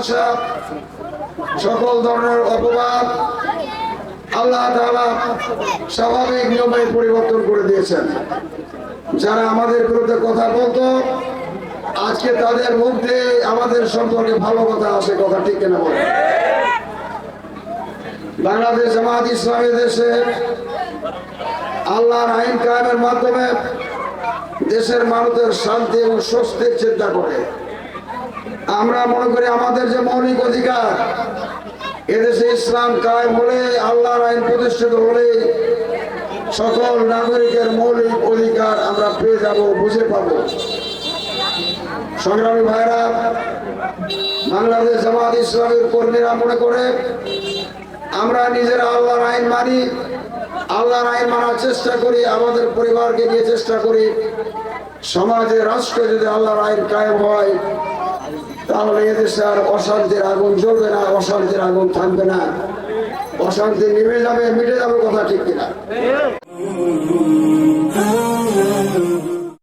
সমস্যা সকল ধরনের অপবাদ আল্লাহ স্বাভাবিক নিয়মে পরিবর্তন করে দিয়েছেন। যারা আমাদের বিরুদ্ধে কথা বলতো, আজকে তাদের মুখ দিয়ে আমাদের সম্পর্কে ভালো কথা আসে কথা ঠিক কিনা বলে। বাংলাদেশ জামাত ইসলামী দেশে আল্লাহর আইন কায়েমের মাধ্যমে দেশের মানুষের শান্তি এবং স্বস্তির চিন্তা করে। আমরা মনে করি আমাদের যে মৌলিক অধিকার, এদেশে ইসলাম কায়েম হলে, আল্লাহর আইন প্রতিষ্ঠিত হলে সকল নাগরিকের মৌলিক অধিকার আমরা পেয়ে যাব, বুঝে পাবো। সংগ্রামী ভাইরা, বাংলাদেশ জামাত ইসলামের কর্মীরা মনে করে, আমরা নিজেরা আল্লাহর আইন মানি, আল্লাহর আইন মানার চেষ্টা করি, আমাদের পরিবারকে নিয়ে চেষ্টা করি। সমাজে, রাষ্ট্রে যদি আল্লাহর আইন কায়েম হয় তাহলে এদেশে আর অশান্তির আগুন জ্বলবে না, অশান্তির আগুন থাকবে না। অশান্তি নেমে যাবে, মিটে যাবে কথা ঠিক কিনা?